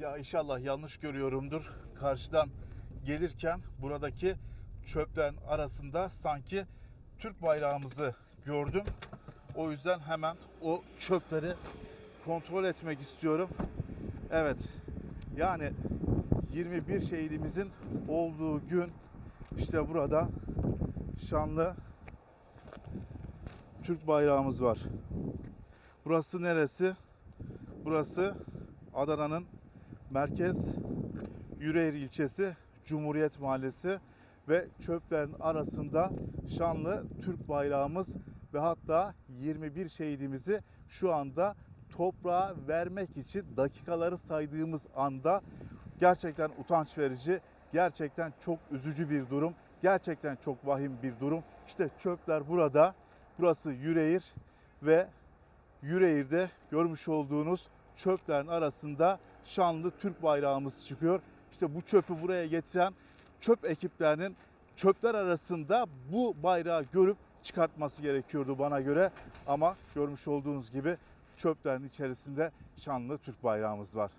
Ya inşallah yanlış görüyorumdur. Karşıdan gelirken buradaki çöplerin arasında sanki Türk bayrağımızı gördüm. O yüzden hemen o çöpleri kontrol etmek istiyorum. Evet. Yani 21 şehidimizin olduğu gün işte burada şanlı Türk bayrağımız var. Burası neresi? Burası Adana'nın merkez Yüreğir ilçesi Cumhuriyet Mahallesi ve çöplerin arasında şanlı Türk bayrağımız ve hatta 21 şehidimizi şu anda toprağa vermek için dakikaları saydığımız anda gerçekten utanç verici, gerçekten çok üzücü bir durum, gerçekten çok vahim bir durum. İşte çöpler burada, burası Yüreğir ve Yüreğir'de görmüş olduğunuz çöplerin arasında şanlı Türk bayrağımız çıkıyor. İşte bu çöpü buraya getiren çöp ekiplerinin çöpler arasında bu bayrağı görüp çıkartması gerekiyordu bana göre. Ama görmüş olduğunuz gibi çöplerin içerisinde şanlı Türk bayrağımız var.